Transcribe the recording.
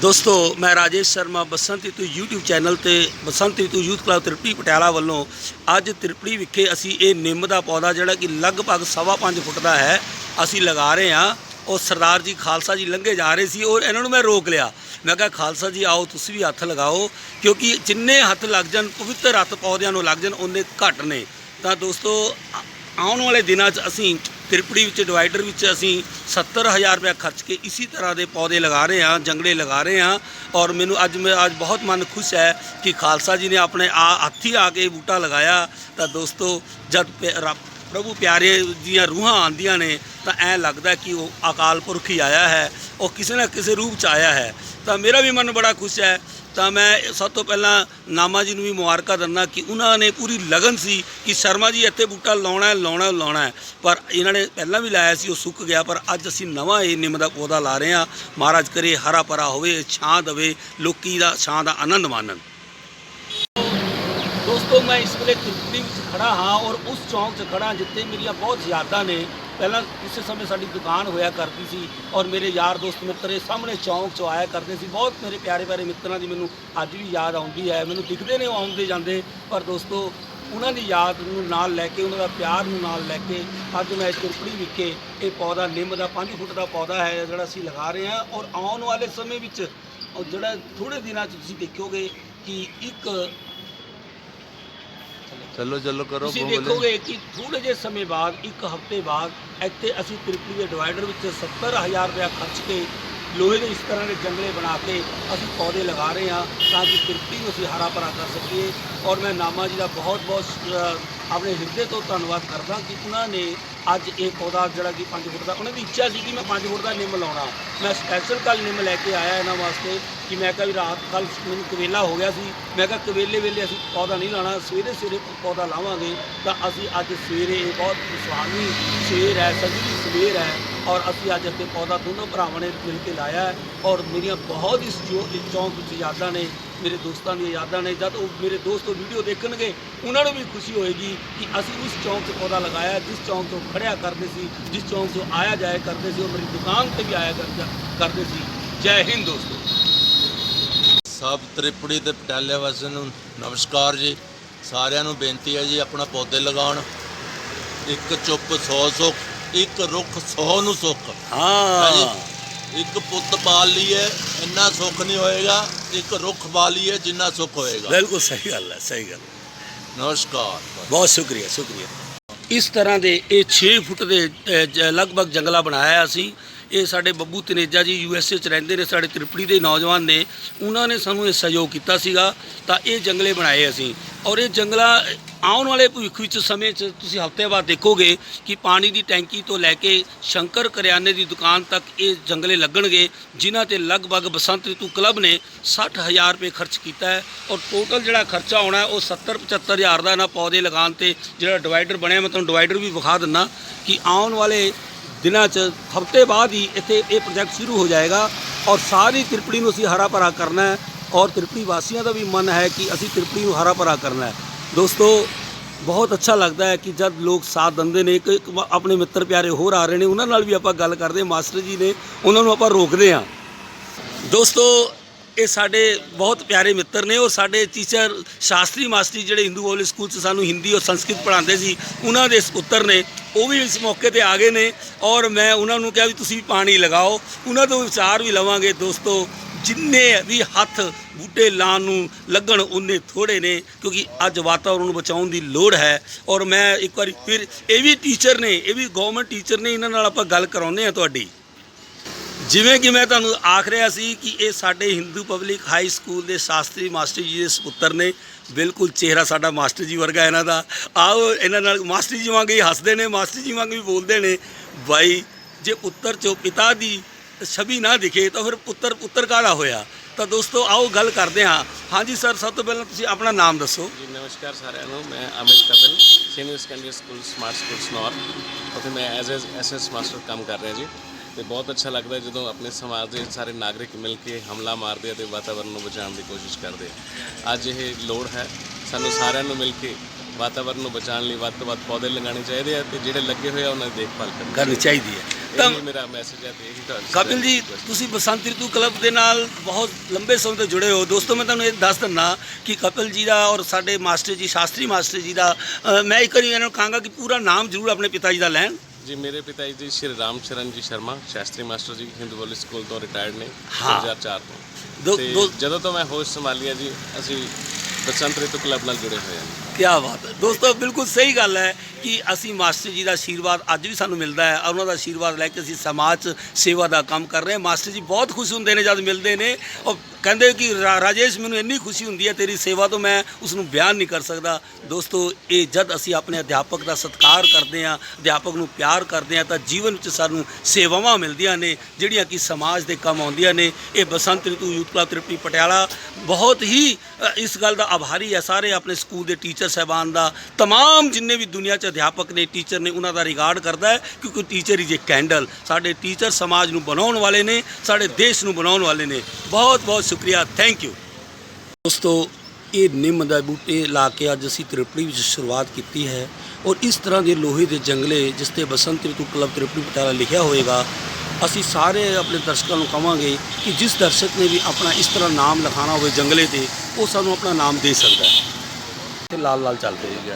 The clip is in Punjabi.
ਦੋਸਤੋ, ਮੈਂ ਰਾਜੇਸ਼ ਸ਼ਰਮਾ ਬਸੰਤ ਰਿਤੂ YouTube ਚੈਨਲ ਤੇ ਬਸੰਤ ਰਿਤੂ ਯੂਥ ਕਲੱਬ ਤ੍ਰਿਪੜੀ ਪਟਿਆਲਾ ਵੱਲੋਂ ਅੱਜ ਤ੍ਰਿਪੜੀ ਵਿਖੇ ਅਸੀਂ ਇਹ ਨਿੰਮ ਦਾ ਪੌਦਾ ਜਿਹੜਾ ਕਿ ਲਗਭਗ ਸਵਾ ਪੰਜ ਫੁੱਟ ਦਾ ਹੈ, ਅਸੀਂ ਲਗਾ ਰਹੇ ਹਾਂ। ਉਹ ਸਰਦਾਰ ਜੀ ਖਾਲਸਾ ਜੀ ਲੰਘੇ ਜਾ ਰਹੇ ਸੀ ਔਰ ਇਹਨਾਂ ਨੂੰ ਮੈਂ ਰੋਕ ਲਿਆ। ਮੈਂ ਕਿਹਾ, ਖਾਲਸਾ ਜੀ ਆਓ, ਤੁਸੀਂ ਵੀ ਹੱਥ ਲਗਾਓ, ਕਿਉਂਕਿ ਜਿੰਨੇ ਹੱਥ ਲੱਗ ਜਾਣ, ਪਵਿੱਤਰ ਹੱਥ ਪੌਦਿਆਂ ਨੂੰ ਲੱਗ ਜਾਣ ਉਹਨੇ ਘੱਟ ਨੇ। ਤਾਂ ਦੋਸਤੋ ਆਉਣ ਵਾਲੇ ਦਿਨਾਂ 'ਚ ਅਸੀਂ ਤ੍ਰਿਪੜੀ ਵਿੱਚ, ਡਿਵਾਈਡਰ ਵਿੱਚ ਅਸੀਂ 70000 ਰੁਪਏ ਖਰਚ ਕੇ ਇਸੇ ਤਰ੍ਹਾਂ ਦੇ ਪੌਦੇ ਲਗਾ ਰਹੇ ਹਾਂ, ਜੰਗਲੇ ਲਗਾ ਰਹੇ ਹਾਂ ਔਰ ਮੈਨੂੰ ਅੱਜ ਮੈਂ, ਅੱਜ ਬਹੁਤ ਮਨ ਖੁਸ਼ ਹੈ ਕਿ ਖਾਲਸਾ ਜੀ ਨੇ ਆਪਣੇ ਆ ਹੱਥੀ ਆ ਕੇ ਬੂਟਾ ਲਗਾਇਆ। ਤਾਂ ਦੋਸਤੋ, ਜਦ ਪ- ਪ੍ਰਭੂ ਪਿਆਰੇ ਦੀਆਂ ਰੂਹਾਂ ਆਉਂਦੀਆਂ ਨੇ, ਤਾਂ ਐ ਲੱਗਦਾ ਕਿ ਉਹ ਅਕਾਲ ਪੁਰਖ ਹੀ ਆਇਆ ਹੈ, ਉਹ ਕਿਸੇ ਨਾ ਕਿਸੇ ਰੂਪ ਚ ਆਇਆ ਹੈ। ਤਾਂ ਮੇਰਾ ਵੀ ਮਨ ਬੜਾ ਖੁਸ਼ ਹੈ ਤਾਂ ਮੈਂ ਸਭ ਤੋਂ ਪਹਿਲਾਂ ਨਾਮਾ ਜੀ ਨੂੰ ਵੀ ਮੁਬਾਰਕਾਂ ਦਿੰਦਾ ਕਿ ਉਹਨਾਂ ਨੇ ਪੂਰੀ ਲਗਨ ਸੀ ਕਿ ਸ਼ਰਮਾ ਜੀ ਇੱਥੇ ਬੂਟਾ ਲਾਉਣਾ ਹੈ ਲਾਉਣਾ ਹੈ, ਲਾਉਣਾ ਹੈ। ਪਰ ਇਹਨਾਂ ਨੇ ਪਹਿਲਾਂ ਵੀ ਲਾਇਆ ਸੀ ਉਹ ਸੁੱਕ ਗਿਆ। ਪਰ ਅੱਜ ਅਸੀਂ ਨਵਾਂ ਇਹ ਨਿੰਮ ਦਾ ਪੌਦਾ ਲਾ ਰਹੇ ਹਾਂ। ਮਹਾਰਾਜ ਕਰੇ ਹਰਾ ਭਰਾ ਹੋਵੇ ਛਾਂ ਦੇਵੇ ਲੋਕੀ ਦਾ ਛਾਂ ਦਾ ਆਨੰਦ ਮਾਣਨ। ਦੋਸਤੋ ਮੈਂ ਇਸ ਵੇਲੇ ਤ੍ਰਿਪੜੀ ਵਿੱਚ ਖੜਾ ਹਾਂ ਔਰ ਉਸ ਚੌਂਕ 'ਚ ਖੜਾ ਜਿੱਥੇ ਮੇਰੀਆਂ ਬਹੁਤ ਯਾਦਾਂ ਨੇ। ਪਹਿਲਾਂ ਕਿਸੇ ਸਮੇਂ ਸਾਡੀ ਦੁਕਾਨ ਹੋਇਆ ਕਰਦੀ ਸੀ ਔਰ ਮੇਰੇ ਯਾਰ ਦੋਸਤ ਮਿੱਤਰ ਇਹ ਸਾਹਮਣੇ ਚੌਂਕ 'ਚ ਆਇਆ ਕਰਦੇ ਸੀ। ਬਹੁਤ ਮੇਰੇ ਪਿਆਰੇ ਪਿਆਰੇ ਮਿੱਤਰਾਂ ਦੀ ਮੈਨੂੰ ਅੱਜ ਵੀ ਯਾਦ ਆਉਂਦੀ ਹੈ। ਮੈਨੂੰ ਦਿਖਦੇ ਨੇ ਉਹ ਆਉਂਦੇ ਜਾਂਦੇ। ਪਰ ਦੋਸਤੋ, ਉਹਨਾਂ ਦੀ ਯਾਦ ਨੂੰ ਨਾਲ ਲੈ ਕੇ, ਉਹਨਾਂ ਦਾ ਪਿਆਰ ਨੂੰ ਨਾਲ ਲੈ ਕੇ ਅੱਜ ਮੈਂ ਤ੍ਰਿਪੜੀ ਵਿਖੇ ਇਹ ਪੌਦਾ, ਨਿੰਮ ਦਾ 5 ਫੁੱਟ ਦਾ ਪੌਦਾ ਹੈ ਜਿਹੜਾ ਅਸੀਂ ਲਗਾ ਰਹੇ ਹਾਂ ਔਰ ਆਉਣ ਵਾਲੇ ਸਮੇਂ ਵਿੱਚ ਉਹ ਜਿਹੜਾ ਥੋੜੇ ਦਿਨਾਂ 'ਚ ਤੁਸੀਂ ਦੇਖੋਗੇ ਕਿ ਇੱਕ ਚਲੋ ਚਲੋ ਕਰੋ ਤੁਸੀਂ ਬੋਲੇ। ਦੇਖੋਗੇ ਕਿ ਥੋੜੇ ਜਿਹੇ ਸਮੇਂ ਬਾਅਦ ਇੱਕ ਹਫ਼ਤੇ ਬਾਅਦ ਇੱਥੇ ਅਸੀਂ ਤ੍ਰਿਪੜੀ ਦੇ ਡਿਵਾਈਡਰ ਵਿੱਚ 70000 ਰੁਪਇਆ ਖਰਚ ਕੇ ਲੋਹੇ ਦੇ ਇਸ ਤਰ੍ਹਾਂ ਦੇ ਜੰਗਲੇ ਬਣਾ ਕੇ ਅਸੀਂ ਪੌਦੇ ਲਗਾ ਰਹੇ ਹਾਂ ਤਾਂ ਕਿ ਤ੍ਰਿਪੜੀ ਨੂੰ ਅਸੀਂ ਹਰਾ ਭਰਾ ਕਰ ਸਕੀਏ। ਔਰ ਮੈਂ ਨਾਮਾ ਜੀ ਦਾ ਬਹੁਤ ਬਹੁਤ ਆਪਣੇ ਹਿਰਦੇ ਤੋਂ ਧੰਨਵਾਦ ਕਰਦਾ ਕਿ ਉਹਨਾਂ ਨੇ ਅੱਜ ਇਹ ਪੌਦਾ ਜਿਹੜਾ ਕਿ 5 ਫੁੱਟ ਦਾ, ਉਹਨਾਂ ਦੀ ਇੱਛਾ ਸੀ ਕਿ ਮੈਂ 5 ਫੁੱਟ ਦਾ ਨਿੰਮ ਲਾਉਣਾ। ਮੈਂ ਸਪੈਸ਼ਲ ਕੱਲ ਨਿੰਮ ਲੈ ਕੇ ਆਇਆ ਇਹਨਾਂ ਵਾਸਤੇ ਕਿ ਮੈਂ ਕਿਹਾ ਵੀ ਰਾਤ ਕੱਲ ਮੈਨੂੰ ਕਵੇਲਾ ਹੋ ਗਿਆ ਸੀ। ਮੈਂ ਕਿਹਾ ਕਵੇਲੇ ਵੇਲੇ ਅਸੀਂ ਪੌਦਾ ਨਹੀਂ ਲਾਣਾ ਸਵੇਰੇ ਸਵੇਰੇ ਪੌਦਾ ਲਾਵਾਂਗੇ ਤਾਂ ਅਸੀਂ ਅੱਜ ਸਵੇਰੇ ਇਹ ਬਹੁਤ ਸੁਹਾਵੀ ਸਵੇਰ ਹੈ ਸਜਦੀ ਸਵੇਰ ਹੈ ਔਰ ਅਸੀਂ ਅੱਜ ਇੱਥੇ ਪੌਦਾ ਦੋਨੋਂ ਭਰਾਵਾਂ ਨੇ ਮਿਲ ਕੇ ਲਾਇਆ ਹੈ ਔਰ ਮੇਰੀਆਂ ਬਹੁਤ ਹੀ ਚੌਂਕ ਵਿੱਚ ਯਾਦਾਂ ਨੇ, ਮੇਰੇ ਦੋਸਤਾਂ ਦੀਆਂ ਯਾਦਾਂ ਨੇ, ਜਦ ਉਹ ਮੇਰੇ ਦੋਸਤ ਉਹ ਵੀਡੀਓ ਦੇਖਣਗੇ, ਉਹਨਾਂ ਨੂੰ ਵੀ ਖੁਸ਼ੀ ਹੋਏਗੀ ਕਿ ਅਸੀਂ ਉਸ ਚੌਂਕ 'ਚ ਪੌਦਾ ਲਗਾਇਆ, ਜਿਸ ਚੌਂਕ ਤੋਂ ਖੜਿਆ ਕਰਦੇ ਸੀ, ਜਿਸ ਚੌਂਕ ਤੋਂ ਆਇਆ ਜਾਇਆ ਕਰਦੇ ਸੀ, ਉਹ ਮੇਰੀ ਦੁਕਾਨ ਤੇ ਵੀ ਆਇਆ ਕਰਦੇ ਸੀ। ਜੈ ਹਿੰਦ ਦੋਸਤੋ। ਸਭ ਤ੍ਰਿਪੜੀ ਤੇ ਪਟਿਆਲੇ ਵਾਸੀਆਂ ਨੂੰ ਨਮਸਕਾਰ ਜੀ। ਸਾਰਿਆਂ ਨੂੰ ਬੇਨਤੀ ਹੈ ਜੀ ਆਪਣਾ ਪੌਦੇ ਲਗਾਉਣ। ਇੱਕ ਚੁੱਪ 100 ਸੁੱਖ ਇੱਕ ਰੁੱਖ 100 ਨੂੰ ਸੁੱਖ ਹਾਂ। ਇੱਕ ਪੁੱਤ ਪਾਲ ਲਈਏ ਇੰਨਾ ਸੁੱਖ ਨਹੀਂ ਹੋਏਗਾ ਇੱਕ ਰੁੱਖ ਪਾਲ ਲਈਏ ਜਿੰਨਾ ਸੁੱਖ ਹੋਏਗਾ। ਬਿਲਕੁਲ ਸਹੀ ਗੱਲ ਹੈ ਸਹੀ ਗੱਲ ਨਮਸਕਾਰ। ਬਹੁਤ ਸ਼ੁਕਰੀਆ ਸ਼ੁਕਰੀਆ। ਇਸ ਤਰ੍ਹਾਂ ਦੇ ਇਹ 6 ਫੁੱਟ ਦੇ ਜ- ਲਗਭਗ ਜੰਗਲਾ ਬਣਾਇਆ ਅਸੀਂ ਇਹ ਸਾਡੇ ਬੱਬੂ ਤਨੇਜਾ ਜੀ ਯੂ ਐਸ ਏ ਚ ਰਹਿੰਦੇ ਨੇ ਸਾਡੇ ਤ੍ਰਿਪੜੀ ਦੇ ਨੌਜਵਾਨ ਨੇ। ਉਹਨਾਂ ਨੇ ਸਾਨੂੰ ਇਹ ਸਹਿਯੋਗ ਕੀਤਾ ਸੀਗਾ ਤਾਂ ਇਹ ਜੰਗਲੇ ਬਣਾਏ ਅਸੀਂ। ਔਰ ਇਹ ਜੰਗਲਾ ਆਉਣ ਵਾਲੇ ਭਵਿੱਖ ਵਿੱਚ ਸਮੇਂ 'ਚ ਤੁਸੀਂ ਹਫ਼ਤੇ ਬਾਅਦ ਦੇਖੋਗੇ ਕਿ ਪਾਣੀ ਦੀ ਟੈਂਕੀ ਤੋਂ ਲੈ ਕੇ ਸ਼ੰਕਰ ਕਰਿਆਨੇ ਦੀ ਦੁਕਾਨ ਤੱਕ ਇਹ ਜੰਗਲੇ ਲੱਗਣਗੇ, ਜਿਨ੍ਹਾਂ ਤੇ ਲਗਭਗ ਬਸੰਤ ਰਿਤੂ ਕਲੱਬ ਨੇ 60000 ਰੁਪਏ ਖਰਚ ਕੀਤਾ ਹੈ ਔਰ ਟੋਟਲ ਜਿਹੜਾ ਖਰਚਾ ਆਉਣਾ ਹੈ, ਉਹ 70 75000 ਦਾ ਇਹਨਾਂ ਪੌਦੇ ਲਗਾਉਣ ਤੇ ਜਿਹੜਾ ਡਿਵਾਈਡਰ ਬਣਿਆ, ਮੈਂ ਤੁਹਾਨੂੰ ਡਿਵਾਈਡਰ ਵੀ ਵਿਖਾ ਦਿੰਦਾ ਕਿ ਆਉਣ ਵਾਲੇ ਦਿਨਾਂ 'ਚ ਹਫ਼ਤੇ ਬਾਅਦ ਹੀ ਇੱਥੇ ਇਹ ਪ੍ਰੋਜੈਕਟ ਸ਼ੁਰੂ ਹੋ ਜਾਏਗਾ ਔਰ ਸਾਰੀ ਤ੍ਰਿਪੜੀ ਨੂੰ ਅਸੀਂ ਹਰਾ ਭਰਾ ਕਰਨਾ ਹੈ ਔਰ ਤ੍ਰਿਪੜੀ ਵਾਸੀਆਂ ਦਾ ਵੀ ਮਨ ਹੈ ਕਿ ਅਸੀਂ ਤ੍ਰਿਪੜੀ ਨੂੰ ਹਰਾ ਭਰਾ ਕਰਨਾ ਹੈ। ਦੋਸਤੋ, ਬਹੁਤ ਅੱਛਾ ਲੱਗਦਾ ਹੈ ਕਿ ਜਦ ਲੋਕ ਸਾਥ ਦਿੰਦੇ ਨੇ, ਇੱਕ ਇੱਕ ਆਪਣੇ ਮਿੱਤਰ ਪਿਆਰੇ ਹੋਰ ਆ ਰਹੇ ਨੇ, ਉਹਨਾਂ ਨਾਲ ਵੀ ਆਪਾਂ ਗੱਲ ਕਰਦੇ ਹਾਂ। ਮਾਸਟਰ ਜੀ ਨੇ, ਉਹਨਾਂ ਨੂੰ ਆਪਾਂ ਰੋਕਦੇ ਹਾਂ। ਦੋਸਤੋ, ਇਹ ਸਾਡੇ ਬਹੁਤ ਪਿਆਰੇ ਮਿੱਤਰ ਨੇ ਉਹ ਸਾਡੇ ਟੀਚਰ ਸ਼ਾਸਤਰੀ ਮਾਸਟਰੀ ਜਿਹੜੇ ਹਿੰਦੂ ਪਬਲਿਕ ਸਕੂਲ 'ਚ ਸਾਨੂੰ ਹਿੰਦੀ ਔਰ ਸੰਸਕ੍ਰਿਤ ਪੜ੍ਹਾਉਂਦੇ ਸੀ, ਉਹਨਾਂ ਦੇ ਪੁੱਤਰ ਨੇ, ਉਹ ਵੀ ਇਸ ਮੌਕੇ ਤੇ ਆ ਗਏ ਨੇ ਔਰ ਮੈਂ ਉਹਨਾਂ ਨੂੰ ਕਿਹਾ ਵੀ ਤੁਸੀਂ ਪਾਣੀ ਲਗਾਓ। ਉਹਨਾਂ ਤੋਂ ਵਿਚਾਰ ਵੀ ਲਵਾਂਗੇ ਦੋਸਤੋ। ਜਿੰਨੇ ਵੀ ਹੱਥ ਬੂਟੇ ਲਾਉਣ ਨੂੰ ਲੱਗਣ ਉਹਨੇ ਥੋੜੇ ਨੇ, ਕਿਉਂਕਿ ਅੱਜ ਵਾਤਾਵਰਣ ਨੂੰ ਬਚਾਉਣ ਦੀ ਲੋੜ ਹੈ। ਔਰ ਮੈਂ ਇੱਕ ਵਾਰੀ ਫਿਰ ਇਹ ਵੀ ਟੀਚਰ ਨੇ, ਇਹ ਵੀ ਗਵਰਨਮੈਂਟ ਟੀਚਰ ਨੇ ਇਹਨਾਂ ਨਾਲ ਆਪਾਂ ਗੱਲ ਕਰਾਉਂਦੇ ਆ ਤੁਹਾਡੀ। ਜਿਵੇਂ ਕਿ ਮੈਂ ਤੁਹਾਨੂੰ ਆਖ ਰਿਹਾ ਸੀ ਕਿ ਇਹ ਸਾਡੇ ਹਿੰਦੂ ਪਬਲਿਕ ਹਾਈ ਸਕੂਲ ਦੇ ਸ਼ਾਸਤਰੀ ਮਾਸਟਰ ਜੀ ਦੇ ਸੁਪੁੱਤਰ ਨੇ। ਬਿਲਕੁਲ ਚਿਹਰਾ ਸਾਡਾ ਮਾਸਟਰ ਜੀ ਵਰਗਾ ਇਹਨਾਂ ਦਾ। ਆਓ ਇਹਨਾਂ ਨਾਲ ਮਾਸਟਰ ਜੀ ਵਾਂਗ ਹੀ ਹੱਸਦੇ ਨੇ, ਮਾਸਟਰ ਜੀ ਵਾਂਗ ਵੀ ਬੋਲਦੇ ਨੇ। ਬਾਈ, ਜੇ ਪੁੱਤਰ ਚੋਂ ਪਿਤਾ ਦੀ ਛਵੀ ਨਾ ਦਿਖੇ ਤਾਂ ਫਿਰ ਪੁੱਤਰ ਪੁੱਤਰ ਕਾਹਦਾ ਹੋਇਆ? ਤਾਂ ਦੋਸਤੋ ਆਓ ਗੱਲ ਕਰਦੇ ਹਾਂ। ਹਾਂਜੀ ਸਰ ਸਭ ਤੋਂ ਪਹਿਲਾਂ ਤੁਸੀਂ ਆਪਣਾ ਨਾਮ ਦੱਸੋ। ਜੀ ਨਮਸਕਾਰ ਸਾਰਿਆਂ ਨੂੰ। ਮੈਂ Amit Kapil senior secondary school smart school Sanour ਉੱਥੇ ਮੈਂ ਐਜ਼ ਐਸਐਸ ਮਾਸਟਰ ਕੰਮ ਕਰ ਰਿਹਾ ਜੀ। ਤੇ ਬਹੁਤ ਅੱਛਾ ਲੱਗਦਾ ਜਦੋਂ ਆਪਣੇ ਸਮਾਜ ਦੇ ਸਾਰੇ ਨਾਗਰਿਕ ਮਿਲ ਕੇ ਹਮਲਾ ਮਾਰਦੇ ਆ ਤੇ ਵਾਤਾਵਰਣ ਨੂੰ ਬਚਾਉਣ ਦੀ ਕੋਸ਼ਿਸ਼ ਕਰਦੇ ਆ। ਅੱਜ ਇਹ ਲੋੜ ਹੈ। ਸਾਨੂੰ ਸਾਰਿਆਂ ਨੂੰ ਮਿਲ ਕੇ ਵਾਤਾਵਰਣ ਨੂੰ ਬਚਾਉਣ ਲਈ ਵੱਧ ਤੋਂ ਵੱਧ ਪੌਦੇ ਲਗਾਉਣੇ ਚਾਹੀਦੇ ਆ ਤੇ ਜਿਹੜੇ ਲੱਗੇ ਹੋਏ ਆ ਉਹਨਾਂ ਦੀ ਦੇਖਭਾਲ ਕਰਨੀ ਕਰਨੀ ਚਾਹੀਦੀ ਹੈ। ਤਾਂ- ਮੇਰਾ ਮੈਸੇਜ ਹੈ ਤੇ ਇਹੀ ਤੁਹਾਡੇ ਕਪਿਲ ਜੀ ਤੁਸੀਂ ਬਸੰਤ ਰਿਤੂ ਕਲੱਬ ਦੇ ਨਾਲ ਬਹੁਤ ਲੰਬੇ ਸਮੇਂ ਤੋਂ ਜੁੜੇ ਹੋ। ਦੋਸਤੋ ਮੈਂ ਤੁਹਾਨੂੰ ਇਹ ਦੱਸ ਦਿੰਦਾ ਕਿ ਕਪਿਲ ਜੀ ਦਾ ਔਰ ਸਾਡੇ ਮਾਸਟਰ ਜੀ ਸ਼ਾਸਤਰੀ ਮਾਸਟਰ ਜੀ ਦਾ ਅ, ਮੈਂ ਇੱਕ ਵਾਰੀ ਇਹਨਾਂ ਨੂੰ ਕਹਾਂਗਾ ਕਿ ਪੂਰਾ ਨਾਮ ਜ਼ਰੂਰ ਆਪਣੇ ਪਿਤਾ ਜੀ ਦਾ ਲੈਣ। ਜੀ ਮੇਰੇ ਪਿਤਾ ਜੀ ਸ਼੍ਰੀ ਰਾਮ ਚਰਨ ਜੀ Sharma Shastri master ji Hindu public school ਤੋਂ ਰਿਟਾਇਰਡ ਨੇ ਹਾਂ। 2004 ਤੋਂ। ਦੋ ਤੇ ਦੋ ਜਦੋਂ ਤੋਂ ਮੈਂ ਹੋਸ਼ ਸੰਭਾਲੀ ਹੈ ਜੀ ਅਸੀਂ ਬਸੰਤ ਰਿਤੂ ਕਲੱਬ ਨਾਲ ਜੁੜੇ ਹੋਏ ਹਾਂ। ਕੀ ਬਾਤ ਹੈ। ਦੋਸਤੋ ਬਿਲਕੁਲ ਸਹੀ ਗੱਲ ਹੈ ਕਿ ਅਸੀਂ ਮਾਸਟਰ ਜੀ ਦਾ ਆਸ਼ੀਰਵਾਦ ਅੱਜ ਵੀ ਸਾਨੂੰ ਮਿਲਦਾ ਹੈ ਔਰ ਉਹਨਾਂ ਦਾ ਆਸ਼ੀਰਵਾਦ ਲੈ ਕੇ ਅਸੀਂ ਸਮਾਜ 'ਚ ਸੇਵਾ ਦਾ ਕੰਮ ਕਰ ਰਹੇ ਹਾਂ। ਮਾਸਟਰ ਜੀ ਬਹੁਤ ਖੁਸ਼ ਹੁੰਦੇ ਨੇ ਜਦ ਮਿਲਦੇ ਨੇ ਔਰ ਕਹਿੰਦੇ ਕਿ ਰਾ- ਰਾਜੇਸ਼ ਮੈਨੂੰ ਇੰਨੀ ਖੁਸ਼ੀ ਹੁੰਦੀ ਹੈ ਤੇਰੀ ਸੇਵਾ ਤੋਂ ਮੈਂ ਉਸ ਨੂੰ ਬਿਆਨ ਨਹੀਂ ਕਰ ਸਕਦਾ। ਦੋਸਤੋ ਇਹ ਜਦ ਅਸੀਂ ਆਪਣੇ ਅਧਿਆਪਕ ਦਾ ਸਤਿਕਾਰ ਕਰਦੇ ਹਾਂ ਅਧਿਆਪਕ ਨੂੰ ਪਿਆਰ ਕਰਦੇ ਹਾਂ ਤਾਂ ਜੀਵਨ ਵਿੱਚ ਸਾਨੂੰ ਸੇਵਾਵਾਂ ਮਿਲਦੀਆਂ ਨੇ ਜਿਹੜੀਆਂ ਕਿ ਸਮਾਜ ਦੇ ਕੰਮ ਆਉਂਦੀਆਂ ਨੇ। ਇਹ ਬਸੰਤ ਰਿਤੂ ਯੂਥ ਕਲੱਬ ਤ੍ਰਿਪੜੀ ਪਟਿਆਲਾ ਬਹੁਤ ਹੀ ਅ, ਇਸ ਗੱਲ ਦਾ ਆਭਾਰੀ ਹੈ। ਸਾਰੇ ਆਪਣੇ ਸਕੂਲ ਦੇ ਟੀਚਰ ਸਹਿਬਾਨ ਦਾ तमाम ਜਿੰਨੇ ਵੀ ਦੁਨੀਆ 'ਚ ਅਧਿਆਪਕ ਨੇ ਟੀਚਰ ਨੇ ਉਹਨਾਂ ਦਾ ਰਿਗਾਰਡ ਕਰਦਾ ਹੈ ਕਿਉਂਕਿ ਟੀਚਰ ਇਜ਼ ਏ ਕੈਂਡਲ ਸਾਡੇ ਟੀਚਰ ਸਮਾਜ ਨੂੰ ਬਣਾਉਣ ਵਾਲੇ ਨੇ ਸਾਡੇ ਦੇਸ਼ ਨੂੰ ਬਣਾਉਣ ਵਾਲੇ ਨੇ ਬਹੁਤ ਬਹੁਤ ਸ਼ੁਕਰੀਆ ਥੈਂਕ ਯੂ ਦੋਸਤੋ ਇਹ ਨਿੰਮ ਦਾ ਬੂਟੇ ਲਾ ਕੇ ਅੱਜ ਅਸੀਂ ਤ੍ਰਿਪੜੀ ਵਿੱਚ ਸ਼ੁਰੂਆਤ ਕੀਤੀ ਹੈ ਔਰ ਇਸ ਤਰ੍ਹਾਂ ਦੇ ਲੋਹੇ ਦੇ ਜੰਗਲੇ ਜਿਸ ਤੇ ਬਸੰਤ ਰਿਤੂ ਕਲੱਬ ਤ੍ਰਿਪੜੀ ਪਟਿਆਲਾ ਲਿਖਿਆ ਹੋਏਗਾ ਅਸੀਂ ਸਾਰੇ ਆਪਣੇ ਦਰਸ਼ਕਾਂ ਨੂੰ ਕਵਾਂਗੇ ਕਿ ਜਿਸ ਦਰਸ਼ਕ ਨੇ ਵੀ ਆਪਣਾ ਇਸ ਤਰ੍ਹਾਂ ਨਾਮ ਲਿਖਾਣਾ ਹੋਵੇ ਜੰਗਲੇ ਤੇ ਉਹ ਸਾਨੂੰ ਆਪਣਾ ਨਾਮ ਦੇ ਸਕਦਾ ਹੈ ਤੇ ਲਾਲ ਲਾਲ ਚੱਲਦੇ ਜੀ